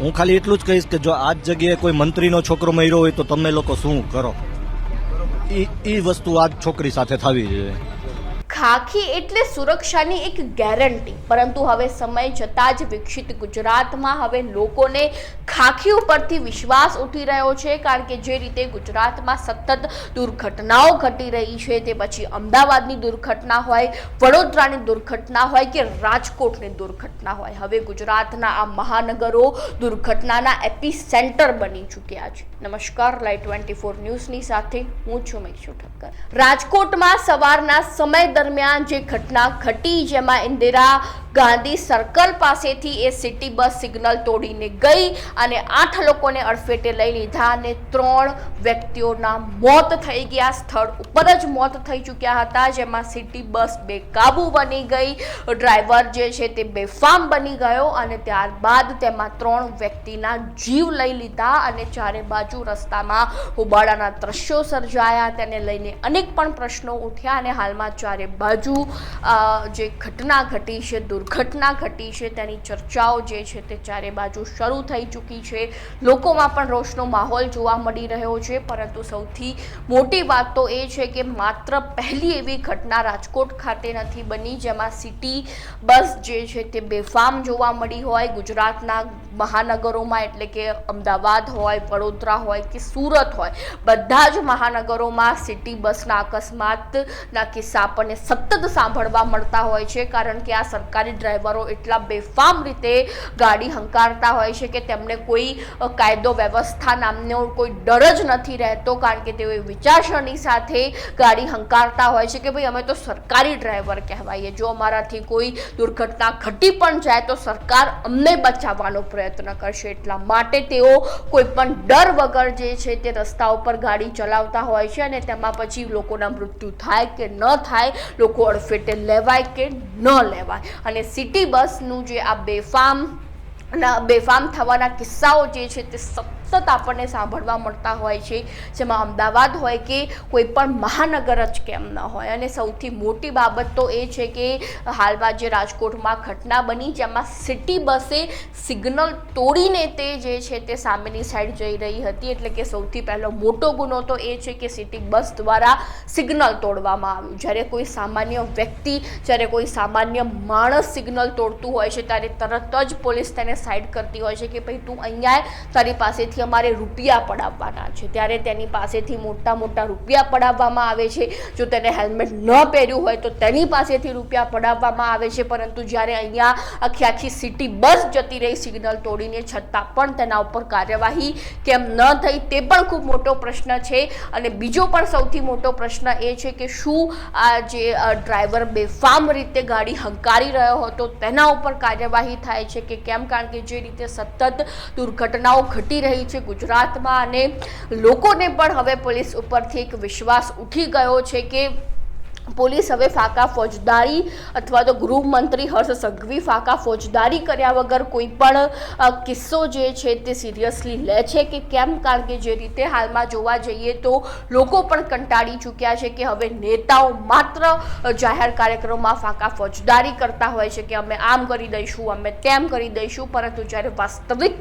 હું ખાલી એટલું જ કહીશ કે જો આ જગ્યાએ કોઈ મંત્રીનો છોકરો મર્યો હોય તો તમે લોકો શું કરો? ઈ વસ્તુ આ છોકરી સાથે થવી જોઈએ. ખાખી એટલે સુરક્ષાની એક ગેરંટી પરંતુ હવે સમય જતાં જ વિકસિત ગુજરાતમાં હવે લોકોને ખાખી ઉપરથી વિશ્વાસ ઉઠી રહ્યો છે, કારણ કે જે રીતે ગુજરાતમાં સતત દુર્ઘટનાઓ ઘટી રહી છે, તે પછી અમદાવાદની દુર્ઘટના હોય, વડોદરાની દુર્ઘટના હોય કે રાજકોટની દુર્ઘટના હોય. હવે ગુજરાતના આ મહાનગરો દુર્ઘટનાના એપી સેન્ટર બની ચૂક્યા છે. નમસ્કાર, લાઈવ ટ્વેન્ટી ફોર ન્યૂઝની સાથે હું છું મેક્ષુ ઠક્કર રાજકોટમાં સવારના સમય દરમિયાન જે ઘટના ઘટી, જેમાં ઇન્દિરા ગાંધી સર્કલ પાસેથી એ સિટી બસ સિગ્નલ તોડીને ગઈ અને આઠ લોકોને અડફેટે લઈ લીધા અને ત્રણ વ્યક્તિઓના મોત થઈ ગયા. સ્થળ ઉપર જ મોત થઈ ચૂક્યા હતા, જેમાં સિટી બસ બેકાબુ બની ગઈ. ડ્રાઈવર જે છે તે બેફામ બની ગયો અને ત્યારબાદ તેમાં ત્રણ વ્યક્તિના જીવ લઈ લીધા અને ચારે બાજુ રસ્તામાં હોબાળાના દ્રશ્યો સર્જાયા. તેને લઈને અનેક પણ પ્રશ્નો ઉઠ્યા અને હાલમાં ચારે બાજુ જે ઘટના ઘટી છે દુર્ઘટના ઘટી છે, તેની ચર્ચાઓ જે છે તે ચારે બાજુ શરૂ થઈ ચૂકી છે. લોકોમાં પણ રોષનો માહોલ જોવા મળી રહ્યો છે, પરંતુ સૌથી મોટી વાત તો એ છે કે માત્ર પહેલી એવી ઘટના રાજકોટ ખાતે નથી બની, જેમાં સિટી બસ જે છે તે બેફામ જોવા મળી હોય, ગુજરાતના મહાનગરોમાં એટલે કે અમદાવાદ હોય, વડોદરા હોય કે સુરત હોય, બધા જ મહાનગરોમાં સિટી બસના અકસ્માતના કિસ્સા આપણને સતત સાંભળવા મળતા હોય છે, કારણ કે આ સરકારી ડ્રાઈવરો એટલા બેફામ રીતે ગાડી હંકારતા હોય છે કે તેમને કોઈ કાયદો વ્યવસ્થા નામનો કોઈ ડર જ નથી રહેતો, કારણ કે તેઓ વિચારસરણી સાથે ગાડી હંકારતા હોય છે કે ભાઈ અમે તો સરકારી ડ્રાઈવર કહેવાઈએ. જો અમારાથી કોઈ દુર્ઘટના ઘટી પણ જાય તો સરકાર અમને બચાવવાનો પ્રયત્ન કરશે. એટલા માટે તેઓ કોઈ પણ ડર વગર જે છે તે રસ્તા ઉપર ગાડી ચલાવતા હોય છે અને તેમાં પછી લોકોના મૃત્યુ થાય કે ન થાય લોકો અડફેટે લેવાય કે ન લેવાય. અને સિટી બસનું જે આ બેફામ બેફામ થવાના કિસ્સાઓ જે છે તે સતત આપણને સાંભળવા મળતા હોય છે. જેમાં અમદાવાદ હોય કે કોઈ પણ મહાનગર જ કેમ ન હોય. અને સૌથી મોટી બાબત તો એ છે કે હાલમાં જે રાજકોટમાં ઘટના બની, જેમાં સિટી બસે સિગ્નલ તોડીને તે જે છે તે સામેની સાઈડ જઈ રહી હતી. એટલે કે સૌથી પહેલો મોટો ગુનો તો એ છે કે સિટી બસ દ્વારા સિગ્નલ તોડવામાં આવ્યું. જ્યારે કોઈ સામાન્ય વ્યક્તિ, જ્યારે કોઈ સામાન્ય માણસ સિગ્નલ તોડતું હોય છે, ત્યારે તરત જ પોલીસ તેને સાઈડ કરતી હોય છે કે ભાઈ તું અહીંયા તારી પાસેથી અમારે રૂપિયા પડાવવાના છે. ત્યારે તેની પાસેથી મોટા મોટા રૂપિયા પડાવવામાં આવે છે. જો તેને હેલ્મેટ ન પહેર્યું હોય તો તેની પાસેથી રૂપિયા પડાવવામાં આવે છે. પરંતુ જ્યારે અહીંયા આખી આખી સિટી બસ જતી રહી, સિગ્નલ તોડીને છતાં પણ તેના ઉપર કાર્યવાહી કેમ ન થઈ તે પણ ખૂબ મોટો પ્રશ્ન છે. અને બીજો પણ સૌથી મોટો પ્રશ્ન એ છે કે શું આ જે ડ્રાઈવર બેફામ રીતે ગાડી હંકારી રહ્યો હતો તેના ઉપર કાર્યવાહી થાય છે કે કેમ? કારણ કે જે રીતે સતત દુર્ઘટનાઓ ઘટી રહી છે ગુજરાતમાં અને લોકોને પણ હવે પોલીસ ઉપરથી એક વિશ્વાસ ઉઠી ગયો છે કે પોલીસ હવે ફાકા ફોજદારી અથવા તો ગૃહમંત્રી હર્ષ સંઘવી ફાકા ફોજદારી કર્યા વગર કોઈ પણ કિસ્સો જે છે તે સિરિયસલી લે છે કે કેમ? કારણ કે જે રીતે હાલમાં જોવા જઈએ તો લોકો પણ કંટાળી ચૂક્યા છે કે હવે નેતાઓ માત્ર જાહેર કાર્યક્રમમાં ફાકા ફોજદારી કરતા હોય છે કે અમે આમ કરી દઈશું, અમે તેમ કરી દઈશું, પરંતુ જ્યારે વાસ્તવિક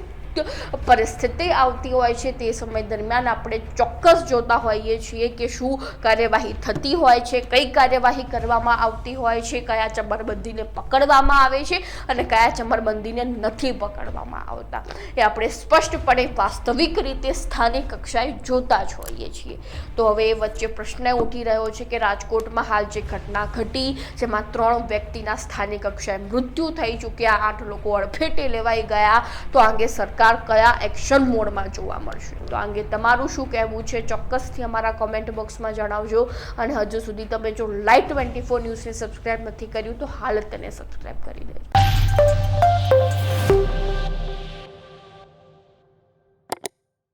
પરિસ્થિતિ આવતી હોય છે તે સમય દરમિયાન આપણે ચોક્કસ જોતા હોઈએ છીએ કે શું કાર્યવાહી થતી હોય છે, કઈ કાર્યવાહી કરવામાં આવતી હોય છે, કયા ચમરબંધીને પકડવામાં આવે છે અને કયા ચમરબંધીને નથી પકડવામાં આવતા. એ આપણે સ્પષ્ટપણે વાસ્તવિક રીતે સ્થાનિક કક્ષાએ જોતા જ હોઈએ છીએ. તો હવે એ વચ્ચે પ્રશ્ન ઉઠી રહ્યો છે કે રાજકોટમાં હાલ જે ઘટના ઘટી, જેમાં ત્રણ વ્યક્તિના સ્થાનિક કક્ષાએ મૃત્યુ થઈ ચૂક્યા, આઠ લોકો અડફેટે લેવાઈ ગયા, તો આ અંગે સરકાર કયા એક્શન મોડમાં જોવા મળશે? તો અંગે તમારું શું કહેવું છે? ચોક્કસથી અમારા કોમેન્ટ બોક્સમાં જણાવજો. અને હજુ સુધી તમે જો લાઈવ ટ્વેન્ટી ફોર ન્યૂઝને સબસ્ક્રાઈબ નથી કર્યું, તો હાલ તેને સબસ્ક્રાઈબ કરી દેજો.